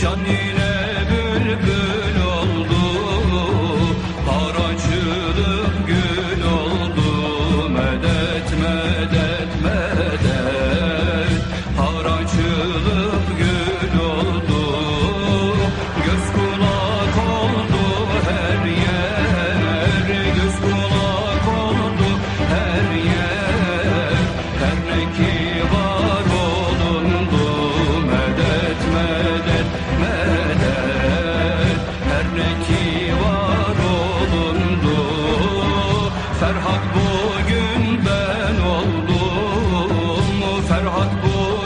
canını boy.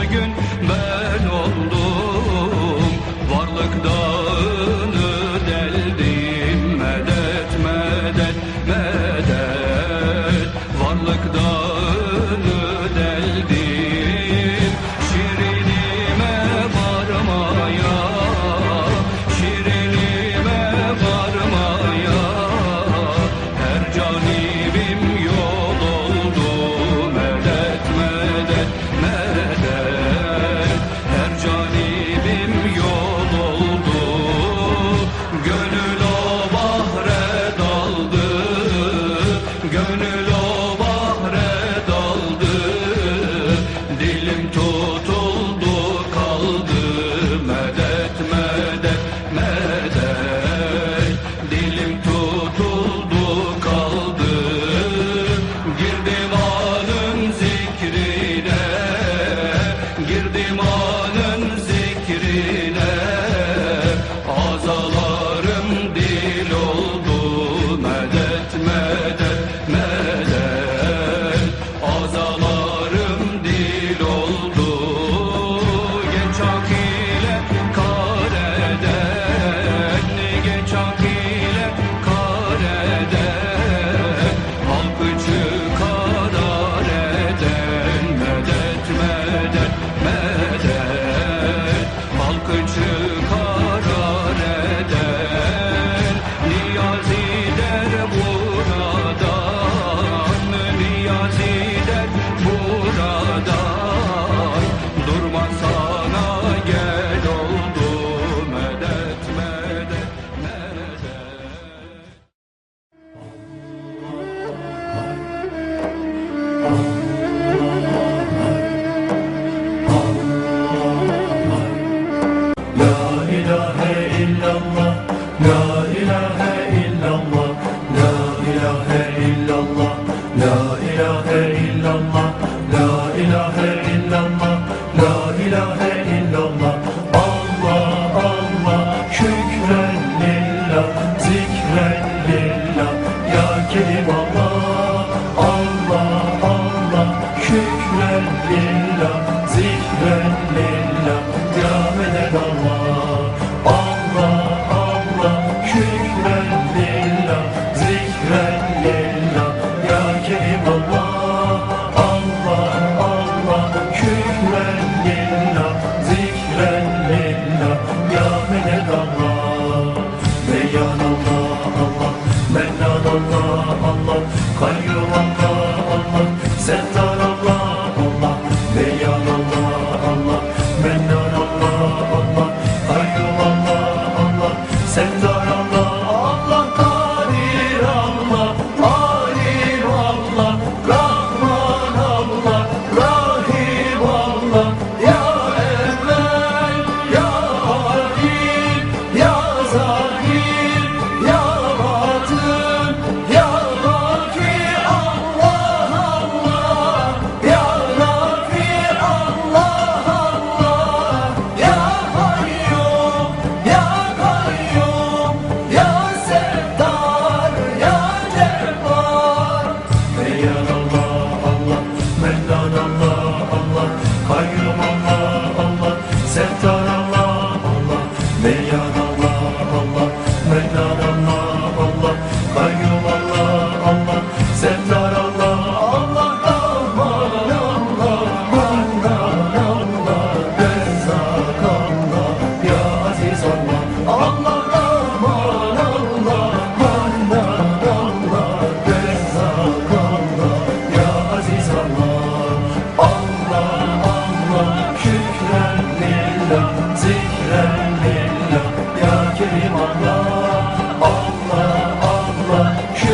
tutuldu kaldı. Girdim alın zikrine Girdim alın zikrine. ilahe illallah La ilahe illallah La ilahe illallah La ilahe illallah La ilahe illallah. Allah Allah şükren lillah Zikren lillah Ya kerim Allah Allah Allah şükren lillah Allah Allah. Hayır Should